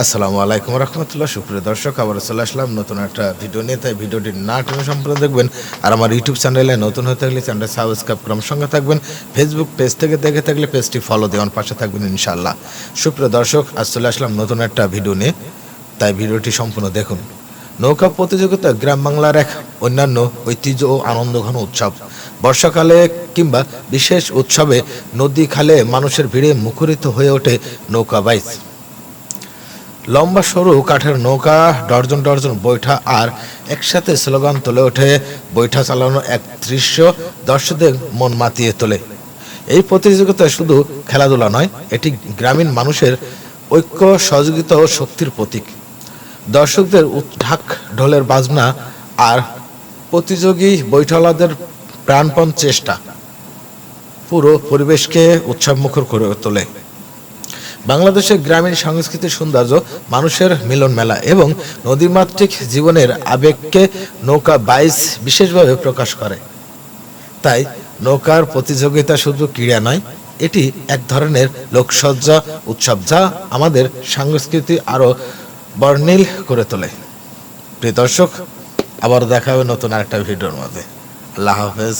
আসসালামু আলাইকুম রহমতুল্লাহ, সুপ্রিয় দর্শক আবার চলে আসলাম নতুন একটা ভিডিও নিয়ে। তাই ভিডিওটি না টেনে সম্পূর্ণ দেখবেন আর আমার ইউটিউব চ্যানেলে নতুন হয়ে থাকলে চ্যানেলটা সাবস্ক্রাইব ক্রম সঙ্গে থাকবেন। ফেসবুক পেজ থেকে দেখে থাকলে পেজটি ফলো দেওয়ার পাশে থাকবেন ইনশাল্লাহ সুপ্রিয় দর্শক, আজ চলে আসলাম নতুন একটা ভিডিও নিয়ে। তাই ভিডিওটি সম্পূর্ণ দেখুন। নৌকা প্রতিযোগিতা গ্রাম বাংলার এক অন্যান্য ঐতিহ্য ও আনন্দঘন উৎসব। বর্ষাকালে কিংবা বিশেষ উৎসবে নদী খালে মানুষের ভিড়ে মুখরিত হয়ে ওঠে নৌকা বাইচ। লম্বা, সরু কাঠের নৌকা, ডর্জন ডর্জন বৈঠা আর একসাথে স্লোগান তুলে ওঠে, বৈঠা চালানো এক দৃশ্য দর্শকদের মন মাতিয়ে তোলে। এই প্রতিযোগিতা শুধু খেলাধুলা নয়, এটি গ্রামীণ মানুষের ঐক্য, সহযোগিতা ও শক্তির প্রতীক। দর্শকদের উত- ঢাক ঢোলের বাজনা আর প্রতিযোগী বৈঠলাদের প্রাণপণ চেষ্টা পুরো পরিবেশকে উৎসবমুখর করে তোলে। বাংলাদেশের গ্রামীণ সংস্কৃতির সৌন্দর্য, মানুষের মিলন মেলা এবং নদীমাতৃক জীবনের আবেগকে নৌকা বাইস বিশেষভাবে প্রকাশ করে। তাই নৌকার প্রতিযোগিতা শুধু ক্রীড়া নয়, এটি এক ধরনের লোকসজ্জা উৎসব যা আমাদের সংস্কৃতি আরও বর্ণিল করে তোলে। প্রিয় দর্শক, আবার দেখা হবে নতুন আরেকটা ভিডিওর মধ্যে। আল্লাহ হাফেজ।